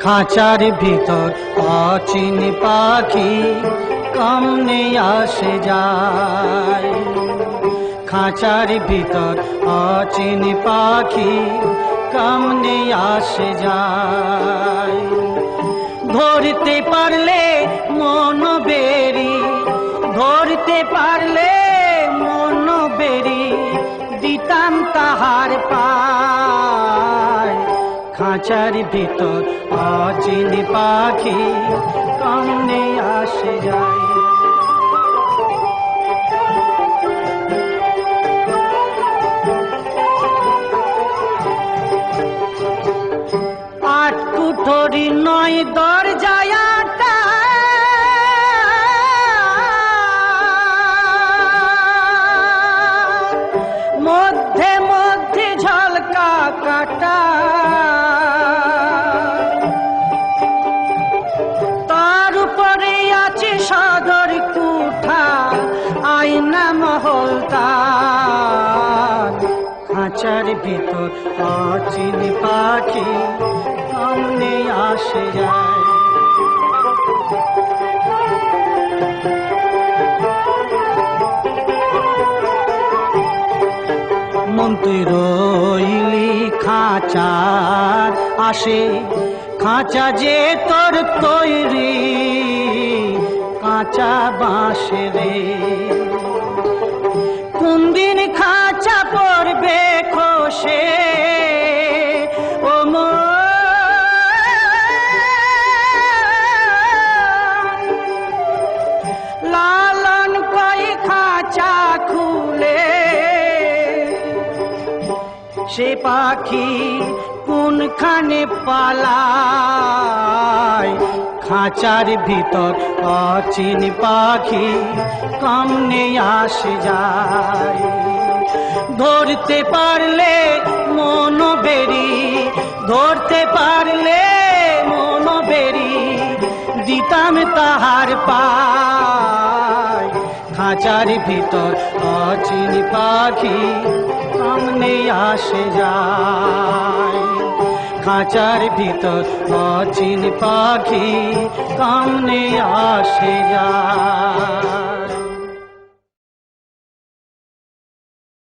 খাঁচার ভিতর অচিন পাখি কামনে আসে যায়। খাঁচার ভিতর অচিন পাখি কামনে আসে যায়। ধরতে পারলে মন বেরি, ধরতে পারলে তাহার পায়। খাঁচার ভিতর অচিন পাখি কামনে আসে যায়। আট কুঠরি নয় দরজায় কাটা। তার উপরে আছে সদর কুঠা, আয়না মহলতার খাঁচার ভিতর অচিন পাখি সামনে আসে যায়। মন্ত্রী রইলি খাঁচার আসে। খাঁচা যে তোর তৈরি কাঁচা বাঁশে রে। কোন দিন খাঁচা পড়বে খসে সে পাখি কোনখানে পালায়? খাঁচার ভিতর অচিন পাখি কামনে আসে যায়। ধরতে পারলে মন বেরি, ধরতে পারলে মন বেরি, দিতাম তাহার পায়। খাঁচার ভিতর অচিন পাখি সামনে আসে যায়। খাঁচার ভিতর অচিন পাখি কামনে আসে যায়।